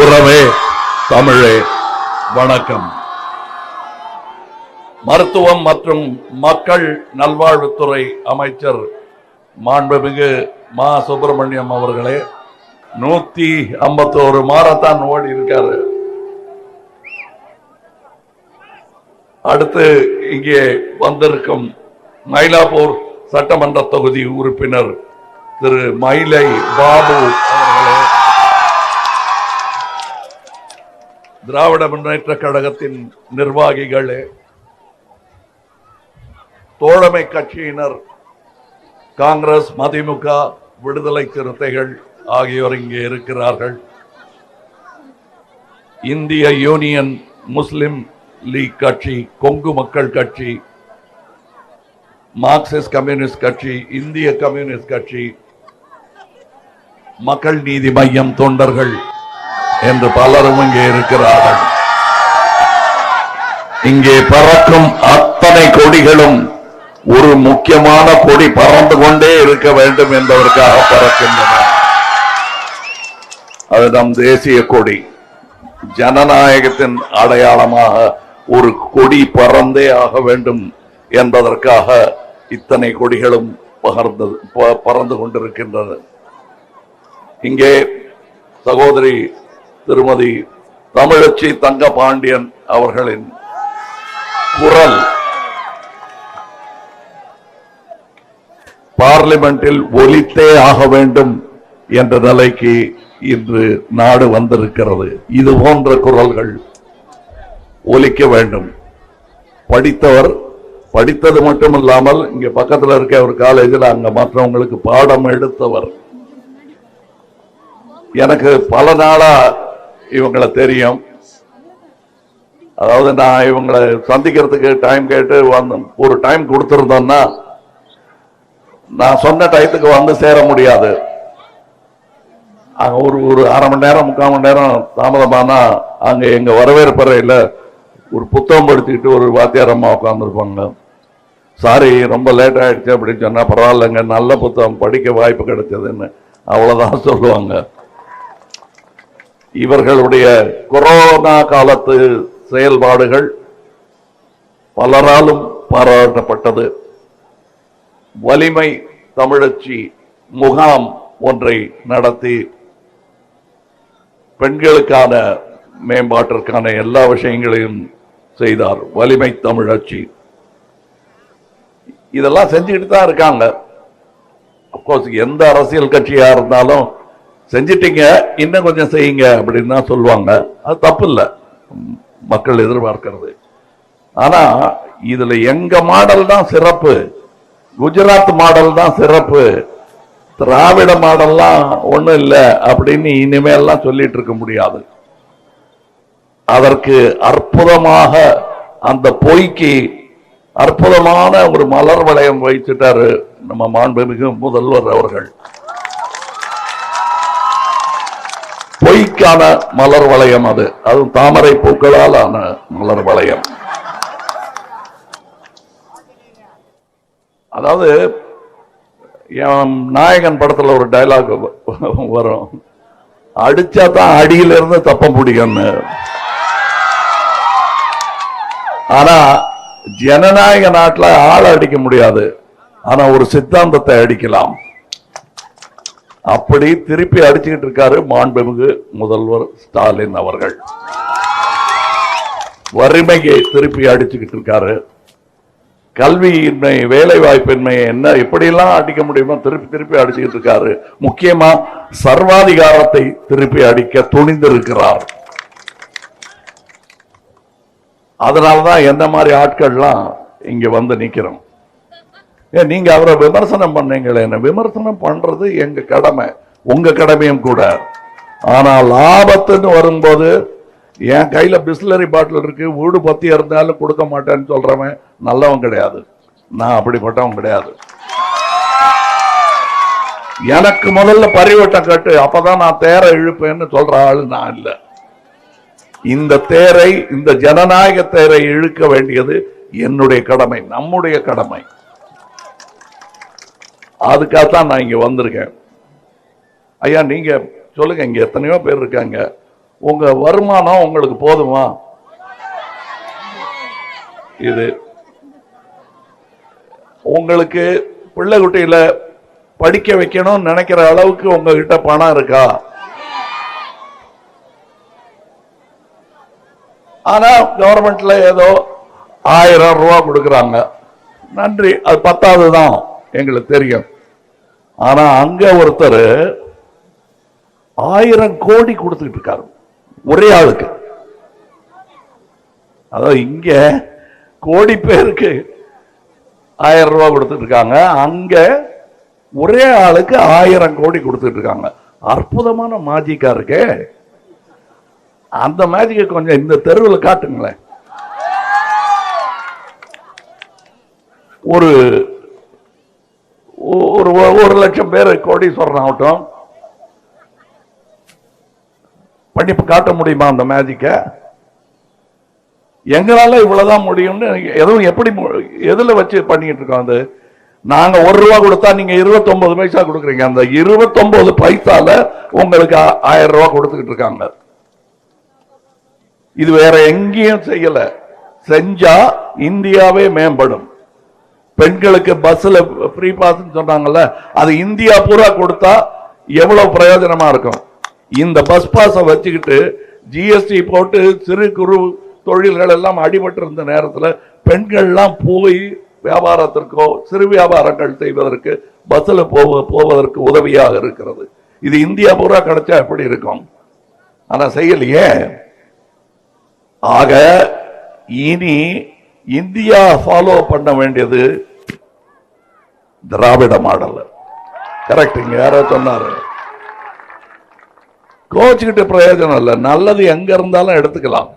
உறவே தமிழே வணக்கம். மருத்துவம் மற்றும் மக்கள் நல்வாழ்வுத்துறை அமைச்சர் மாண்புமிகு மா. சுப்பிரமணியம் அவர்களே நூத்தி ஐம்பத்தோரு மாரத்தான் ஓடி இருக்காரு. அடுத்து இங்கே வந்திருக்கும் மயிலாப்பூர் சட்டமன்ற தொகுதி உறுப்பினர் திரு மயிலை பாபு அவர்களே. திராவிட முன்னேற்ற கழகத்தின் நிர்வாகிகளே தோழமை கட்சியினர் காங்கிரஸ் மதிமுக விடுதலை சிறுத்தைகள் ஆகியோர் இங்கே இருக்கிறார்கள். இந்திய யூனியன் முஸ்லிம் லீக் கட்சி கொங்கு மக்கள் கட்சி மார்க்சிஸ்ட் கம்யூனிஸ்ட் கட்சி இந்திய கம்யூனிஸ்ட் கட்சி மக்கள் நீதி மையம் தொண்டர்கள் என்று பலரும் இங்கே இருக்கிறார்கள். இங்கே பறக்கும் அத்தனை கொடிகளும் ஒரு முக்கியமான கொடி பறந்து கொண்டே இருக்க வேண்டும் என்பதற்காக பறக்கின்றன. அது நம் தேசிய கொடி. ஜனநாயகத்தின் அடையாளமாக ஒரு கொடி பறந்தே ஆக வேண்டும் என்பதற்காக இத்தனை கொடிகளும் பகர்ந்தது பறந்து கொண்டிருக்கின்றது இங்கே சகோதரி திருமதி தமிழச்சி தங்க பாண்டியன் அவர்களின் குரல். பார்லிமெண்டில் ஒலித்தே ஆக வேண்டும் என்ற நிலைக்கு இன்று நாடு வந்திருக்கிறது. இது போன்ற குரல்கள் ஒலிக்க வேண்டும். படித்தவர் படித்தது மட்டுமில்லாமல் இங்க பக்கத்துல இருக்க ஒரு காலேஜில் அங்க மற்றவங்களுக்கு பாடம் எடுத்தவர். எனக்கு பல நாளா இவங்களை தெரியும். அதாவது நான் இவங்களை சந்திக்கிறதுக்கு டைம் கேட்டு வந்து ஒரு டைம் கொடுத்துருந்தோம்னா நான் சொன்ன டயத்துக்கு வந்து சேர முடியாது. அங்க ஒரு ஒரு அரை மணி நேரம் முக்கால் மணி நேரம் தாமதமானா அங்க எங்க வரவேற்பறையில் ஒரு புத்தகம் படிச்சுக்கிட்டு ஒரு வாத்தியார் அம்மா உட்காந்துருப்பாங்க சாரி ரொம்ப லேட் ஆயிடுச்சு அப்படின்னு சொன்னா பரவாயில்லைங்க நல்ல புத்தகம் படிக்க வாய்ப்பு கிடைச்சதுன்னு அவ்வளோதான் சொல்லுவாங்க. இவர்களுடைய கொரோனா காலத்து செயல்பாடுகள் பலராலும் பாராட்டப்பட்டது. வலிமை தமிழச்சி முகாம் ஒன்றை நடத்தி பெண்களுக்கான மேம்பாட்டிற்கான எல்லா விஷயங்களையும் செய்தார் வலிமை தமிழச்சி. இதெல்லாம் செஞ்சுக்கிட்டு தான் இருக்காங்க. அப்கோர்ஸ் எந்த அரசியல் கட்சியா இருந்தாலும் செஞ்சிட்டீங்க இன்னும் கொஞ்சம் செய்யுங்க அப்படின்னு தான் சொல்லுவாங்க. அது தப்பு இல்லை மக்கள் எதிர்பார்க்கிறது. ஆனா இதுல எங்க மாடல் தான் சிறப்பு? குஜராத் மாடல் தான் சிறப்பு. திராவிட மாடல்லாம் ஒண்ணும் இல்லை அப்படின்னு இனிமேல்லாம் சொல்லிட்டு இருக்க முடியாது. அதற்கு அற்புதமாக அந்த பொய்க்கு அற்புதமான ஒரு மலர் வளையம் வைத்துட்டாரு நம்ம மாண்புமிகு முதல்வர் அவர்கள். பொய்க்கான மலர் வளையம் அது. அதுவும் தாமரை பூக்களால் ஆன மலர் வளையம். அதாவது என் நாயகன் படத்துல ஒரு டயலாக் வரும். அடிச்சா தான் அடியிலிருந்து தப்ப முடியும்னு ஆனா ஜனநாயக நாட்டில் ஆள் அடிக்க முடியாது. ஆனா ஒரு சித்தாந்தத்தை அடிக்கலாம். அப்படி திருப்பி அடிச்சுக்கிட்டு இருக்காரு மாண்புமிகு முதல்வர் ஸ்டாலின் அவர்கள். வறுமையை திருப்பி அடிச்சுக்கிட்டு இருக்காரு. கல்வியின்மை வேலை வாய்ப்பின்மையை என்ன எப்படியெல்லாம் அடிக்க முடியுமோ திருப்பி திருப்பி அடிச்சுக்கிட்டு இருக்காரு. முக்கியமா சர்வாதிகாரத்தை திருப்பி அடிக்க துணிந்திருக்கிறார். அதனாலதான் எந்த மாதிரி ஆட்கள்லாம் இங்க வந்து நிக்கிறோம். ஏன் நீங்க அவரை விமர்சனம் பண்ணீங்களே என்ன விமர்சனம் பண்றது எங்க கடமை? உங்க கடமையும் கூட. ஆனா லாபத்துன்னு வரும்போது என் கையில பிஸ்லரி பாட்டில் இருக்கு வீடு பத்தி இருந்தாலும் கொடுக்க மாட்டேன்னு சொல்றவன் நல்லவன் கிடையாது. நான் அப்படிப்பட்டவன் கிடையாது. எனக்கு முதல்ல பரிவட்டம் கட்டு அப்பதான் நான் தேரை இழுப்பேன்னு சொல்ற ஆளு நான் இல்ல. இந்த தேரை இந்த ஜனநாயக தேரை இழுக்க வேண்டியது என்னுடைய கடமை நம்முடைய கடமை. அதுக்காகத்தான் நான் இங்கே வந்திருக்கேன். ஐயா நீங்கள் சொல்லுங்க இங்கே எத்தனையோ பேர் இருக்காங்க. உங்க வருமானம் உங்களுக்கு போதுமா? இது உங்களுக்கு பிள்ளை குட்டியில் படிக்க வைக்கணும்னு நினைக்கிற அளவுக்கு உங்ககிட்ட பணம் இருக்கா? ஆனா கவர்மெண்ட்ல ஏதோ ஆயிரம் ரூபா கொடுக்குறாங்க. நன்றி அது பத்தாவது தான் எங்களுக்கு தெரியும். ஆனா அங்க ஒருத்தர் ஆயிரம் கோடி கொடுத்துட்டு இருக்காரு. ஒரே ஆளுக்கு. அதாவது இங்க கோடி பேருக்கு ஆயிரம் ரூபாய் கொடுத்துட்டு இருக்காங்க. அங்க ஒரே ஆளுக்கு ஆயிரம் கோடி கொடுத்துட்டு இருக்காங்க. அற்புதமான மாஜிக்கா இருக்கு. அந்த மேஜிக்கை கொஞ்சம் இந்த தெருவில் காட்டுங்களேன். ஒரு ஒரு ஒரு லட்சம் பேர் கோடீஸ்வரன் ஆகட்டும். பண்ணி காட்ட முடியுமா அந்த மேஜிக்கை எங்களால இவ்வளவுதான் முடியும்னு எதுவும் எப்படி எதுல வச்சு பண்ணிட்டு இருக்கோம் அது? நாங்க ஒரு ரூபா கொடுத்தா நீங்க 29 பைசா கொடுக்குறீங்க. அந்த 29 பைசால உங்களுக்கு ஆயிரம் ரூபா கொடுத்துக்கிட்டு இருக்காங்க. இது வேற எங்கேயும் செய்யல. செஞ்சா இந்தியாவே மேம்படும். பெண்களுக்கு பஸ்ல ஃப்ரீ பாஸ் சொன்னாங்கல்ல அது இந்தியா பூரா கொடுத்தா எவ்வளவு பிரயோஜனமா இருக்கும்? இந்த பஸ் பாஸை வச்சுக்கிட்டு ஜிஎஸ்டி போட்டு சிறு குறு தொழில்கள் எல்லாம் அடிபட்டு இருந்த நேரத்துல பெண்கள்லாம் போய் வியாபாரத்திற்கோ சிறு வியாபாரங்கள் செய்வதற்கு பஸ்ல போவ போவதற்கு உதவியாக இருக்கிறது. இது இந்தியா பூரா கிடைச்சா எப்படி இருக்கும்? ஆனா செய்யலையே. ஆக இனி இந்தியா ஃபாலோ பண்ண வேண்டியது திராவிட மாடல். கரெக்டுங்க யாரோ சொன்னாரு. கோச்சுக்கிட்டு பிரயோஜனம் இல்லை. நல்லது எங்க இருந்தாலும் எடுத்துக்கலாம்.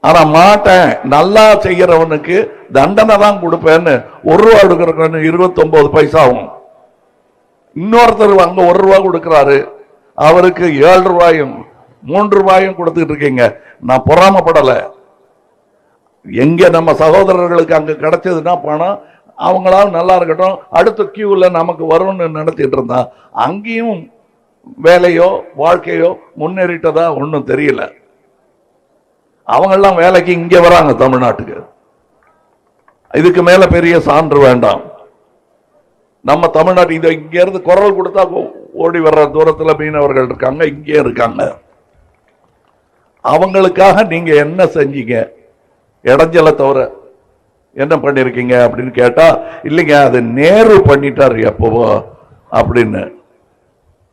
ஆனா மாட்டேன். நல்லா செய்யறவனுக்கு தண்டனை தான் கொடுப்பேன்னு ஒரு ரூபா கொடுக்கறவனு இருபத்தொன்பது பைசா ஆகும். இன்னொருத்தர் அங்க ஒரு ரூபா கொடுக்கறாரு. அவருக்கு ஏழு ரூபாயும் மூன்று ரூபாயும் கொடுத்துட்டு இருக்கீங்க. நான் பொறாமப்படலை. எங்க நம்ம சகோதரர்களுக்கு அங்க கிடைச்சதுன்னா பணம் அவங்களாவது நல்லா இருக்கட்டும். அடுத்த கியூவில் நமக்கு வரும்னு நடத்திட்டு இருந்தா அங்கேயும் வேலையோ வாழ்க்கையோ முன்னேறிட்டதா ஒன்றும் தெரியல. அவங்கெல்லாம் வேலைக்கு இங்கே வராங்க தமிழ்நாட்டுக்கு. இதுக்கு மேல பெரிய சான்று வேண்டாம். நம்ம தமிழ்நாட்டு இதை இங்கேருந்து குரல் கொடுத்தா ஓடி வர்ற தூரத்துல மீனவர்கள் இருக்காங்க இங்கே இருக்காங்க. அவங்களுக்காக நீங்க என்ன செஞ்சீங்க? இடைஞ்சலை தவிர என்ன பண்ணியிருக்கீங்க அப்படின்னு கேட்டால் இல்லைங்க அது நேரு பண்ணிட்டார் எப்போவோ அப்படின்னு.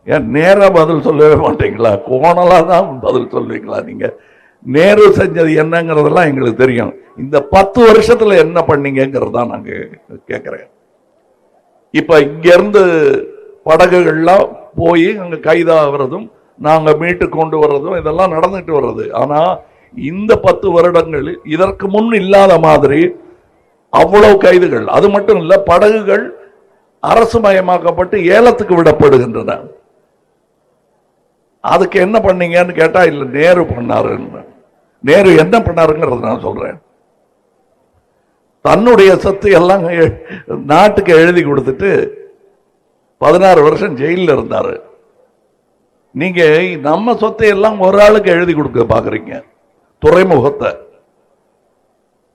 ஏன் நேராக பதில் சொல்லவே மாட்டீங்களா? கோணலாக தான் பதில் சொல்லுவீங்களா நீங்கள் நேரு செஞ்சது என்னங்கிறதெல்லாம் எங்களுக்கு தெரியும். இந்த பத்து வருஷத்தில் என்ன பண்ணீங்கிறது தான் நாங்கள் கேட்குறேன் இப்போ இங்கேருந்து படகுகள்லாம் போய் அங்கே கைதாகிறதும் நாங்கள் மீட்டு கொண்டு வர்றதும் இதெல்லாம் நடந்துட்டு வர்றது. ஆனால் இந்த பத்து வருடங்களில் இதற்கு முன் இல்லாத மாதிரி அவ்வளவு கைதுகள். அது மட்டும் இல்ல படகுகள் அரசு மயமாக்கப்பட்டு ஏலத்துக்கு விடப்படுகின்றன. அதுக்கு என்ன பண்ணீங்கன்னு கேட்டா இல்ல நேரு பண்ணாருன்னு. நேரு என்ன பண்ணாருங்கிறது நான் சொல்றேன். தன்னுடைய சொத்து எல்லாம் நாட்டுக்கு எழுதி கொடுத்துட்டு பதினாறு வருஷம் ஜெயிலில் இருந்தாரு. நீங்க நம்ம சொத்தை எல்லாம் ஒரு ஆளுக்கு எழுதி கொடுக்க பாக்குறீங்க. துறைமுகத்தை.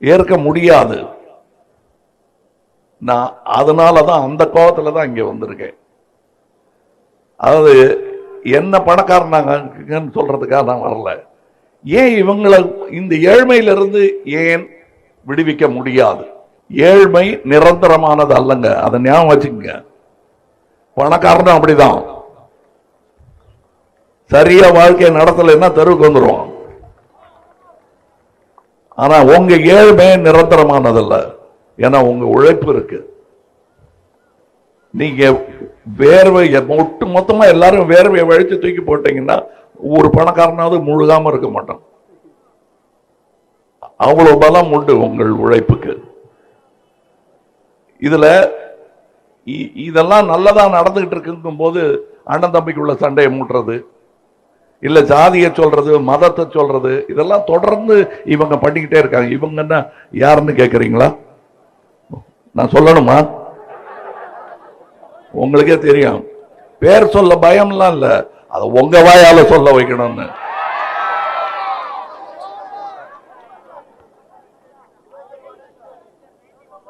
ஏற்க முடியாது. நான் அதனால தான் அந்த கோபத்தில் தான் இங்க வந்திருக்கேன். அதாவது என்ன பணக்காரனாங்கன்னு சொல்றதுக்காக நான் வரல. ஏன் இவங்களை இந்த ஏழ்மையிலிருந்து ஏன் விடுவிக்க முடியாது? ஏழ்மை நிரந்தரமானது அல்லங்க. அதை ஞாபகம் வச்சுக்கங்க. பணக்காரனும் அப்படிதான். சரியா வாழ்க்கையை நடத்தலைன்னா தெருவுக்கு வந்துடுவான் ஆனா உங்க ஏழ்மை நிரந்தரமானதல்ல. ஏன்னா உங்க உழைப்பு இருக்கு. நீங்க வேர்வை ஒட்டு மொத்தமா எல்லாரும் வேர்வையை வழித்து தூக்கி போட்டீங்கன்னா ஒரு பணக்காரனாவது முழுகாம இருக்க மாட்டான். அவ்வளவு பலம் உண்டு உங்கள் உழைப்புக்கு. இதுல இ- இதெல்லாம் நல்லதா நடந்துகிட்டு இருக்குங்கும் போது அண்ணன் தம்பிக்குள்ள சண்டையை மூட்டுறது இல்ல ஜாதியை சொல்றது மதத்தை சொல்றது இதெல்லாம் தொடர்ந்து இவங்க பண்ணிக்கிட்டே இருக்காங்க. இவங்க என்ன யாருன்னு கேக்குறீங்களா? நான் சொல்லணுமா? உங்களுக்கே தெரியும். பேர் சொல்ல பயம்லாம் இல்ல. அதை உங்க வாயால சொல்ல வைக்கணும்னு.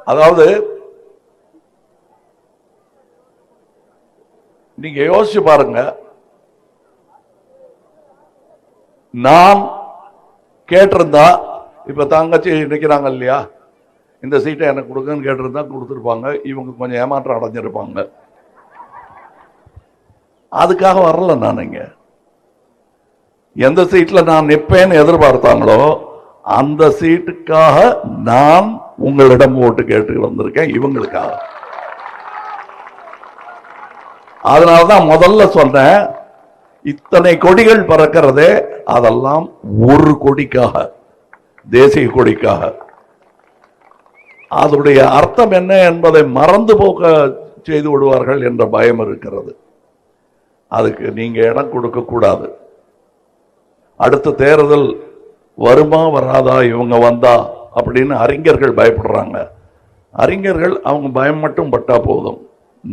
அதாவது நீங்க யோசிச்சு பாருங்க. நான் கேட்டிருந்தா இப்ப தங்கச்சி நிக்கிறாங்க இல்லையா? இந்த சீட்டை எனக்கு கொடுங்கன்னு கேட்டிருந்தா கொடுத்துருப்பாங்க. இவங்க கொஞ்சம் ஏமாற்றம் அடைஞ்சிருப்பாங்க. அதுக்காக வரல நான் இங்க. எந்த சீட்ல நான் நிற்பேன்னு எதிர்பார்த்தாங்களோ அந்த சீட்டுக்காக நான் உங்களிடம் ஓட்டு கேட்டு வந்திருக்கேன் இவங்களுக்காக. அதனால தான் முதல்ல சொன்னேன் இத்தனை கொடிகள் பறக்கிறதே அதெல்லாம் ஒரு கொடிக்காக தேசிய கொடிக்காக. அதனுடைய அர்த்தம் என்ன என்பதை மறந்து போக்க செய்து விடுவார்கள் என்ற பயம் இருக்கிறது. அதுக்கு நீங்கள் இடம் கொடுக்கக்கூடாது அடுத்த தேர்தல் வருமா வராதா இவங்க வந்தா அப்படின்னு அறிஞர்கள் பயப்படுறாங்க. அறிஞர்கள் அவங்க பயம் மட்டும் பட்டா போதும்.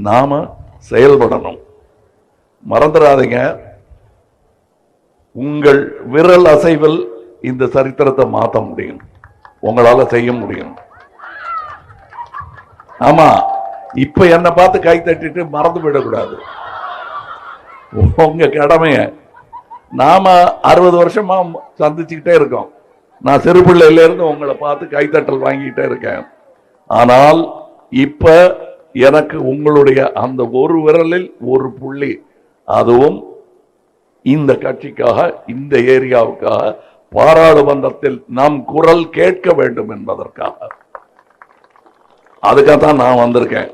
நாம செயல்படணும். மறந்துடாதீங்க. உங்கள் விரல் அசைவில் இந்த சரித்திரத்தை மாற்ற முடியும். உங்களால் செய்ய முடியும். ஆமா இப்ப என்னை பார்த்து கை தட்டிட்டு மறந்து விடக்கூடாது உங்க கடமைய நாம அறுபது வருஷமா சந்திச்சுக்கிட்டே இருக்கோம். நான் சிறு பிள்ளையில இருந்து உங்களை பார்த்து கைத்தட்டல் வாங்கிக்கிட்டே இருக்கேன். ஆனால் இப்ப எனக்கு உங்களுடைய அந்த ஒரு விரலில் ஒரு புள்ளி. அதுவும் இந்த கட்சிக்காக இந்த ஏரியாவுக்காக பாராளுமன்றத்தில் நம் குரல் கேட்க வேண்டும் என்பதற்காக. அதுக்காகத்தான் நான் வந்திருக்கேன்.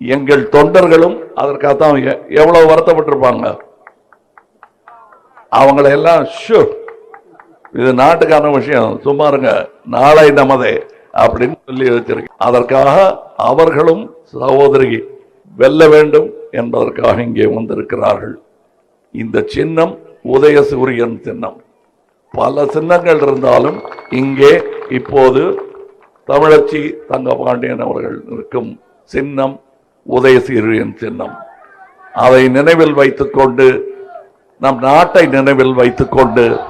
எங்கள் தொண்டர்களும் அதற்காகத்தான் எவ்வளவு வருத்தப்பட்டிருப்பாங்க. அவங்கள எல்லாம் ஷூ இது நாட்டுக்கான விஷயம் சும்மா இருங்க நாளை நமதே அப்படின்னு சொல்லி வச்சிருக்கேன். அதற்காக அவர்களும் சகோதரி வெல்ல வேண்டும் என்பதற்காக இங்கே வந்திருக்கிறார்கள். இந்த சின்னம் உதயசூரியன் சின்னம். பல சின்னங்கள் இருந்தாலும் இங்கே இப்போது தமிழச்சி தங்கபாண்டியன் அவர்கள் இருக்கும் சின்னம் உதயசீரியன் சின்னம். அதை நினைவில் வைத்துக்கொண்டு நம் நாட்டை நினைவில் வைத்துக்கொண்டு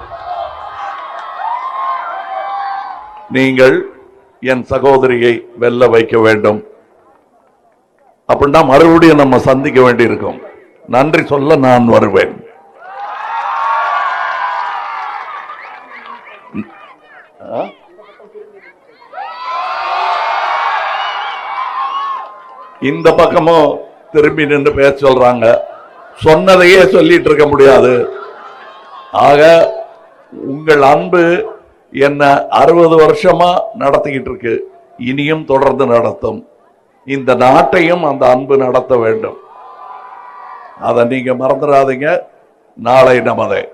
நீங்கள் என் சகோதரியை வெல்ல வைக்க வேண்டும். அப்படின்னா மறுபடியும் நம்ம சந்திக்க வேண்டியிருக்கும். நன்றி சொல்ல நான் வருவேன். இந்த பக்கமும் திரும்பி நின்று பேச சொல்றாங்க. சொன்னதையே சொல்லிட்டு இருக்க முடியாது. ஆக உங்கள் அன்பு என்ன அறுபது வருஷமா நடத்திக்கிட்டு இருக்கு. இனியும் தொடர்ந்து நடத்தும். இந்த நாட்டையும் அந்த அன்பு நடத்த வேண்டும். அதை நீங்க மறந்துடாதீங்க. நாளை நமதே.